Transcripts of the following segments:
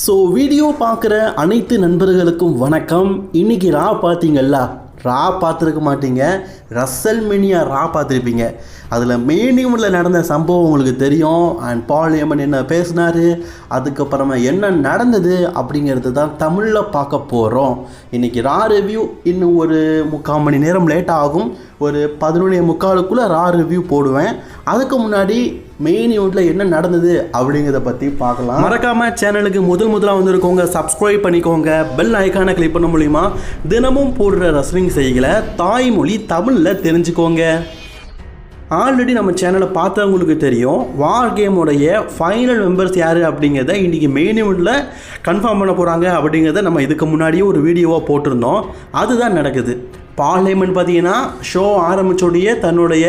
So video பார்க்குற அனைத்து நண்பர்களுக்கும் வணக்கம். இன்னைக்கு ரா பார்த்தீங்கல்ல? ரா பார்த்துருக்க மாட்டீங்க. ரசல் மெனியா ரா பார்த்துருப்பீங்க. அதில் மெயினியூமில் நடந்த சம்பவம் உங்களுக்கு தெரியும். அண்ட் பாலியம்மன் என்ன பேசினார்? அதுக்கப்புறமா என்ன நடந்தது அப்படிங்கிறது தான் தமிழில் பார்க்க போகிறோம் இன்றைக்கி ரா ரிவ்யூ இன்னும் ஒரு முக்கால் மணி நேரம் லேட் ஆகும். ஒரு பதினொன்று முக்காலுக்குள்ளே ரா ரிவ்யூ போடுவேன். அதுக்கு முன்னாடி மெயின் யூனிட்ல என்ன நடந்தது அப்படிங்கிறத பற்றி பார்க்கலாம். மறக்காம சேனலுக்கு முதல் முதலாக வந்திருக்கோங்க. சப்ஸ்கிரைப் பண்ணிக்கோங்க. பெல் ஐக்கானை கிளிக் பண்ண மூலிமா தினமும் போடுற ரசனிங் செய்களை தாய்மொழி தமிழில் தெரிஞ்சுக்கோங்க. ஆல்ரெடி நம்ம சேனலை பார்த்தவங்களுக்கு தெரியும். வார் கேமுடைய ஃபைனல் மெம்பர்ஸ் யார் அப்படிங்கிறத இன்றைக்கி மெயின் இவெண்ட்டில் கன்ஃபார்ம் பண்ண போகிறாங்க அப்படிங்கிறத நம்ம இதுக்கு முன்னாடியே ஒரு வீடியோவாக போட்டிருந்தோம். அதுதான் நடக்குது. பார்லிமெண்ட் பார்த்தீங்கன்னா ஷோ ஆரம்பிச்சோடைய தன்னுடைய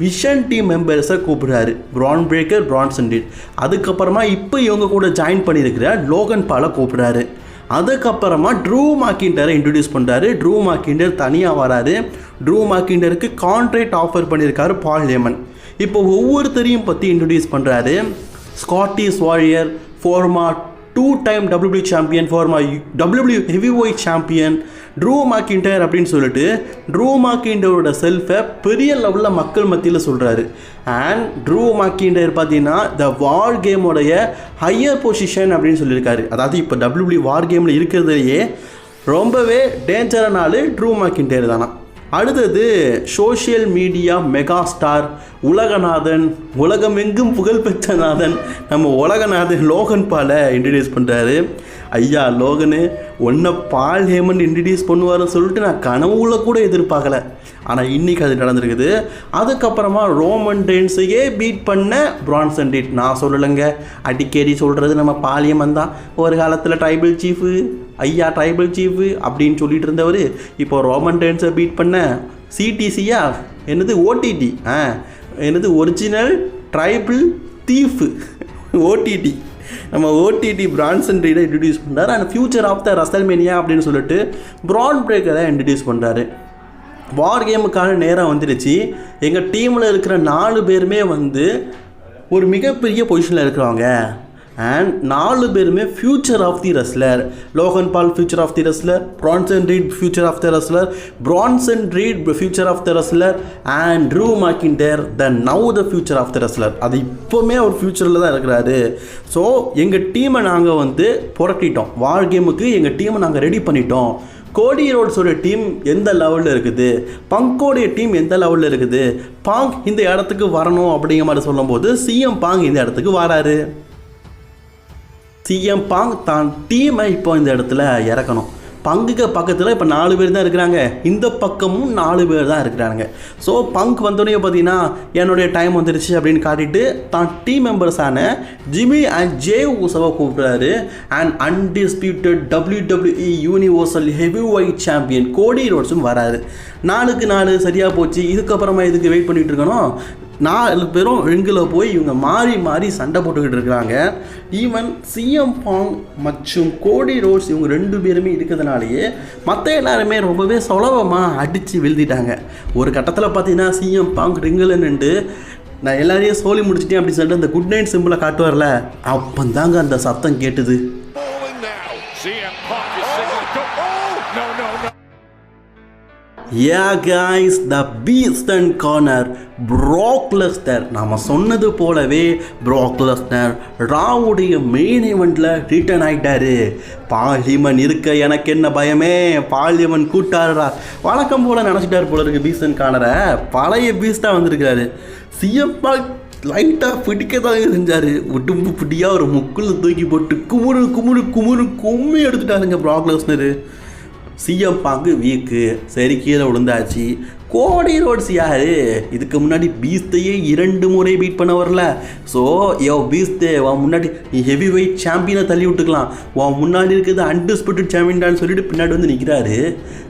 விஷன் டீம் மெம்பர்ஸை கூப்பிடுறாரு. பிரான் பிரேக்கர் பிரான்சன் டீட் அதுக்கப்புறமா இப்போ இவங்க கூட ஜாயின் பண்ணியிருக்கிற லோகன் பாலை கூப்பிடுறாரு. அதுக்கப்புறமா ட்ரூ மாக்கிண்டரை இன்ட்ரடியூஸ் பண்ணுறாரு ட்ரூ மாக்கிண்டர் தனியாக வராரு. ட்ரூ மாக்கிண்டருக்கு கான்ட்ராக்ட் ஆஃபர் பண்ணியிருக்காரு பால் லேமன் இப்போ ஒவ்வொருத்தரையும் பற்றி இன்ட்ரடியூஸ் பண்ணுறாரு Scottish warrior former two time WWE champion former WWE heavy weight champion Drew McIntyre அப்படின்னு சொல்லிட்டு ட்ரூ மாக்கிண்டரோட செல்ஃபை பெரிய லெவலில் மக்கள் மத்தியில் சொல்கிறாரு அண்ட் ட்ரூ மாக்கிண்டர் பார்த்தீங்கன்னா த வார் கேமோடைய ஹையர் பொசிஷன் அப்படின்னு சொல்லியிருக்காரு. அதாவது இப்போ டபிள்யூபிள்யூ வார் கேமில் இருக்கிறதுலையே ரொம்பவே டேஞ்சரான ஆள் ட்ரூ மாக்கிண்டர் தானா அடுத்தது social media mega star Ulaganathan உலகமெங்கும் புகழ்பெற்ற நாதன். நம்ம உலகநாதன் லோகன் பாலை இன்ட்ரடியூஸ் பண்ணுறாரு ஐயா லோகனு ஒன்றை பால் ஹேமன் இன்ட்ரடியூஸ் பண்ணுவார்னு சொல்லிட்டு நான் கனவுல கூட எதிர்பார்க்கல. ஆனால் இன்றைக்கி அது நடந்திருக்குது. அதுக்கப்புறமா ரோமன் டென்ஸையே பீட் பண்ண பிரான்சன் டீட் நான் சொல்லலைங்க. அடிக்கடி சொல்கிறது நம்ம பாலியமன் தான். ஒரு காலத்தில் ட்ரைபிள் சீஃபு ஐயா ட்ரைபிள் சீஃபு அப்படின்னு சொல்லிட்டு இருந்தவர் இப்போ ரோமன் டென்ஸை பீட் பண்ண சிடிசியா என்னது ஓடிடி ஆ? என்னது ஒரிஜினல் ட்ரைபிள் தீஃபு ஓடிடி நம்ம ஓடிடி பிரான்சன் ரீடை இன்ட்ரடியூஸ் பண்ணுறாரு and future of the WrestleMania அப்படின்னு சொல்லிட்டு ப்ராட் பிரேக்கரை இன்ட்ரடியூஸ் பண்ணுறாரு வார் கேமுக்கான நேரம் வந்துடுச்சு. எங்கள் டீமில் இருக்கிற நாலு பேருமே வந்து ஒரு மிகப்பெரிய பொசிஷனில் இருக்கிறவங்க. அண்ட் நாலு பேருமே future of the wrestler Logan Paul future of the wrestler Bronson Reed future of the wrestler Bronson Reed future of the wrestler and Drew McIntyre the now the future of the wrestler அது இப்போவுமே அவர் ஃபியூச்சரில் தான் இருக்கிறாரு. So எங்கள் டீமை நாங்கள் வந்து புரட்டிட்டோம். வார் கேமுக்கு எங்கள் டீமை நாங்கள் ரெடி பண்ணிட்டோம். கோடி ரோட்ஸோட டீம் எந்த லெவலில் இருக்குது? பங்கோடைய டீம் எந்த லெவலில் இருக்குது? பாங் இந்த இடத்துக்கு வரணும் அப்படிங்கிற மாதிரி சொல்லும்போது சிஎம் பாங் இந்த இடத்துக்கு வராரு. சிஎம் பாங் தான் டீமை இப்போ இந்த இடத்துல இறக்கணும். பங்குக்கு பக்கத்தில் இப்போ நாலு பேர் தான் இருக்கிறாங்க. இந்த பக்கமும் நாலு பேர் தான் இருக்கிறாங்க ஸோ பங்க் வந்தோடனே பார்த்தீங்கன்னா என்னுடைய டைம் வந்துருச்சு அப்படின்னு காட்டிட்டு தான் டீம் மெம்பர்ஸான ஜிமி அண்ட் ஜே ஊசவை கூப்பிட்றாரு. And undisputed W WWE universal heavy weight champion Cody ரோட்ஸும் வராரு. நாளுக்கு நாலு சரியாக போச்சு. இதுக்கப்புறமா இதுக்கு வெயிட் பண்ணிகிட்டு இருக்கணும்? நாலு பேரும் ரிங்கில் போய் இவங்க மாறி மாறி சண்டை போட்டுக்கிட்டு இருக்கிறாங்க. ஈவன் சிஎம் பாங் மற்றும் கோடி ரோட்ஸ் இவங்க ரெண்டு பேருமே இருக்கிறதுனாலேயே மற்ற எல்லாருமே ரொம்பவே சுலபமாக அடித்து விழுதிட்டாங்க ஒரு கட்டத்தில் பார்த்தீங்கன்னா சிஎம் பாங் ரிங்கில் நின்று நான் எல்லாரையும் சோலி முடிச்சிட்டேன் அப்படின்னு சொல்லிட்டு அந்த குட் நைட் சிம்பிளை காட்டுவார்ல அப்போ தாங்க அந்த சத்தம் கேட்டுது. Yeah guys the beast incarnate Brock Lesnar நாம் சொன்னது போலவே ப்ராக் லெஸ்னர் ராவுடைய மெயின் ஈவெண்ட்டில் ரிட்டர்ன் ஆகிட்டாரு பாலிமன் இருக்க எனக்கு என்ன பயமே? பாலிமன் கூட்டாரா வழக்கம் போல் நினச்சிட்டார் போல இருக்கு பீஸ்ட் கார்னரை பழைய பீஸ்டாக வந்திருக்கிறாரு. சிஎப்பா லைட்டாக பிடிக்க தான் செஞ்சார். உடம்பு பிடியாக ஒரு முக்குள்ள தூக்கி போட்டு குமுறு குமுறு குமுறு கும்மி எடுத்துட்டாருங்க Brock Lesnar CM Punk weak. சரி கீழே விழுந்தாச்சு. கோடி ரோட்ஸ் யாரு? இதுக்கு முன்னாடி பீஸ்தையே இரண்டு முறை பீட் பண்ண வரல. ஸோ யோ பீஸ்தே உன் முன்னாடி நீ ஹெவி வெயிட் சாம்பியனை தள்ளி விட்டுக்கலாம். உன் முன்னாடி இருக்கிறது அன்டிஸ்பியூட்டட் சாம்பியன்டான்னு சொல்லிட்டு பின்னாடி வந்து நிற்கிறாரு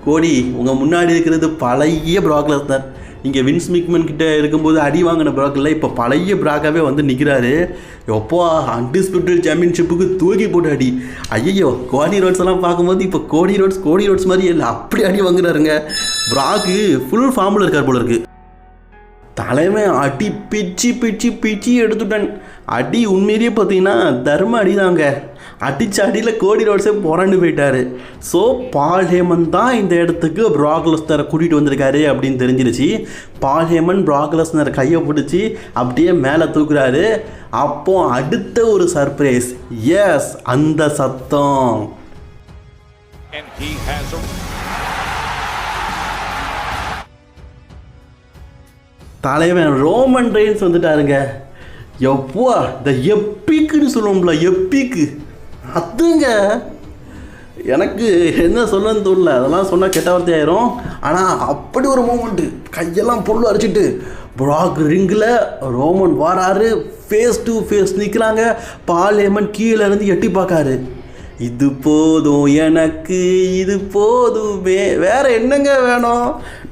கோடி உங்கள் முன்னாடி இருக்கிறது பழைய ப்ராக்லஸ் தான் இங்கே வின்ஸ் மிக்மன் கிட்ட இருக்கும்போது அடி வாங்கின ப்ராக்கில் இப்போ பழைய ப்ராக்காகவே வந்து நிற்கிறாரு எப்போ அன்டிஸ்பியூட்டட் சாம்பியன்ஷிப்புக்கு தூக்கி போட்டு அடி. ஐயோ கோடி ரோட்ஸ் எல்லாம் பார்க்கும்போது இப்போ கோடி ரோட்ஸ் கோடி ரோட்ஸ் மாதிரி இல்லை அப்படி அடி வாங்குறாருங்க. ப்ராக்கு ஃபுல் ஃபார்மில் இருக்கார் போல இருக்குது தலைவன் அடி பிச்சு பிச்சு பிச்சு எடுத்துட்டேன். அடி உண்மையிலேயே பார்த்தீங்கன்னா தர்ம அடிதாங்க. அடிச்ச அடியில் கோடி ரோட்ஸே புரண்டு போயிட்டாரு. ஸோ பால் ஹேமன் தான் இந்த இடத்துக்கு ப்ராக்லஸ்னரை கூட்டிகிட்டு வந்திருக்காரு அப்படின்னு தெரிஞ்சிருச்சு. பால் ஹேமன் ப்ராக்லஸ்னர் கையை பிடிச்சி அப்படியே மேலே தூக்குறாரு. அப்போ அடுத்த ஒரு சர்ப்ரைஸ் எஸ் அந்த சத்தம். தலைவன் ரோமன் ரெயின்ஸ் வந்துட்டாருங்க. எப்பா இந்த எப்பிக்குன்னு சொல்லுவோம்ல எப்பிக்கு. அதுங்க எனக்கு என்ன சொல்லன்னு தோணல அதெல்லாம் சொன்னால் கெட்ட வார்த்தை ஆயிரும். ஆனால் அப்படி ஒரு மூமெண்ட்டு கையெல்லாம் பொருள் அரைச்சிட்டு ப்ராக் ரிங்கில் ரோமன் வாராரு ஃபேஸ் டு ஃபேஸ் நிற்கிறாங்க பாலேமன் கீழே இருந்து எட்டி பார்க்காரு. இது போதும் எனக்கு இது போதுமே. வேற என்னங்க வேணும்?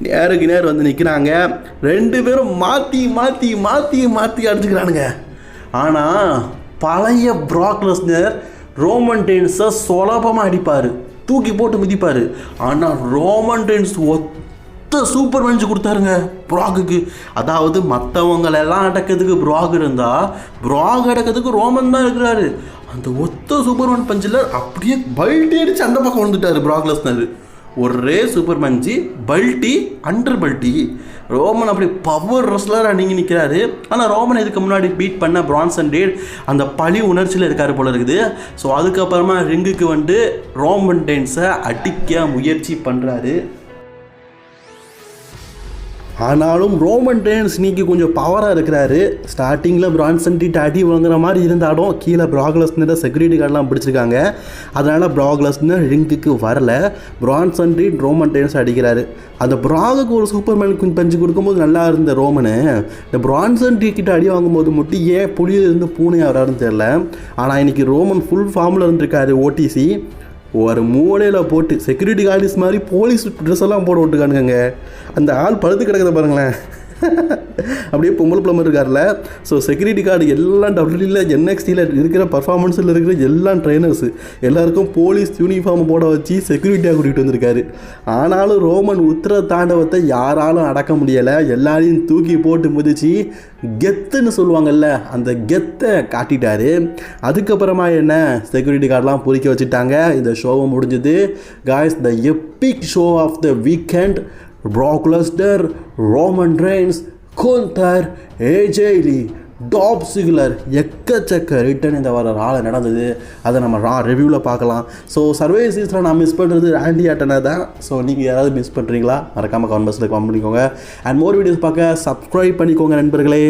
நேருக்கு நேர் வந்து நிற்கிறாங்க ரெண்டு பேரும் மாற்றி மாற்றி மாற்றி மாற்றி அடிச்சுக்கிறானுங்க. ஆனால் பழைய ப்ராக்லஸ்னர் ரோமன் டென்ஸை சுலபமாக அடிப்பார். தூக்கி போட்டு மிதிப்பார். ஆனால் ரோமன் டென்ஸ் ஒத்த சூப்பர் மேன்ஸ் கொடுத்தாருங்க ப்ராகுக்கு அதாவது மற்றவங்களெல்லாம் அடக்கிறதுக்கு ப்ராக் இருந்தால் ப்ராக் அடக்கிறதுக்கு ரோமன் தான் இருக்கிறாரு. அந்த ஒத்த சூப்பர்மேன் பஞ்சில் அப்படியே பல்ட்டி அடிச்சு அந்த பக்கம் வந்துட்டார் ப்ராக்லஸ்னர் ஒரே சூப்பர் பஞ்சு பல்ட்டி அண்டர் பல்ட்டி. ரோமன் அப்படி பவர் ரெஸ்லராக அணுங்கி நிற்கிறாரு ஆனால் ரோமன் இதுக்கு முன்னாடி பீட் பண்ண பிரான்சன் டேட் அந்த பழி உணர்ச்சியில் இருக்காரு போல இருக்குது. ஸோ அதுக்கப்புறமா ரிங்குக்கு வந்து ரோமன் டென்ஸை அடிக்க முயற்சி பண்ணுறாரு ஆனாலும் ரோமன் ரேன்ஸ் நீக்கி கொஞ்சம் பவராக இருக்கிறாரு. ஸ்டார்டிங்கில் பிரான்சன் டீட் அடி வாங்குற மாதிரி இருந்தாலும் கீழே ப்ராக்லஸ்னு செக்யூரிட்டி கார்டெலாம் பிடிச்சிருக்காங்க. அதனால் ப்ராக்லஸ்னு ரிங்குக்கு வரல. பிரான்சன் டீட் ரோமன் ரேன்ஸ் அடிக்கிறாரு. அந்த ப்ராகுக்கு ஒரு சூப்பர்மேன் கொஞ்சம் பஞ்சு கொடுக்கும்போது நல்லா இருந்த ரோமனு இந்த பிரான்சன் டீ கிட்ட அடி வாங்கும்போது மட்டும் ஏன் புளியிலிருந்து பூனை வராருன்னு தெரில ஆனால் இன்னைக்கு ரோமன் ஃபுல் ஃபார்மில் இருந்திருக்காரு ஓடிசி ஒரு மூலையில் போட்டு செக்யூரிட்டி கார்டிஸ் மாதிரி போலீஸ் ட்ரெஸ் எல்லாம் போட விட்டுக்கானுங்க அந்த ஆள் பழுத்து கிடக்குது பாருங்களேன். அப்படியே பொம்பளை பிளம்பர் இருக்கார்ல ஸோ செக்யூரிட்டி கார்டு எல்லாம் டபிள்யூடியில் என்எக்ஸ்டியில் இருக்கிற பர்ஃபார்மன்ஸில் இருக்கிற எல்லா ட்ரைனர்ஸு எல்லாருக்கும் போலீஸ் யூனிஃபார்ம் போட வச்சு செக்யூரிட்டியாக கூட்டிகிட்டு வந்திருக்காரு. ஆனாலும் ரோமன் உத்தர தாண்டவத்தை யாராலும் அடக்க முடியலை. எல்லாரையும் தூக்கி போட்டு முதிச்சு கெத்துன்னு சொல்லுவாங்கல்ல அந்த கெத்தை காட்டிட்டாரு. அதுக்கப்புறமா என்ன செக்யூரிட்டி கார்டெலாம் பொறிக்க வச்சுட்டாங்க. இந்த ஷோவை முடிஞ்சது. Guys the epic show of the weekend Brock Lesnar, Roman Reigns, Gunther ஏஜெய்லி top சிகுலர் எக்கச்சக்க ரிட்டர்ன் இந்த வர ராளை நடந்தது. அதை நம்ம ரா ரிவ்யூவில் பார்க்கலாம். ஸோ சர்வே சீஸில் நான் மிஸ் பண்ணுறது ஆண்டி ஆட்டனை தான். ஸோ நீங்கள் யாராவது மிஸ் பண்ணுறீங்களா மறக்காமல் கமெண்ட் பாக்ஸில் கமெண்ட் பண்ணிக்கோங்க. அண்ட் மோர் வீடியோஸ் பார்க்க சப்ஸ்கிரைப் பண்ணிக்கோங்க நண்பர்களே.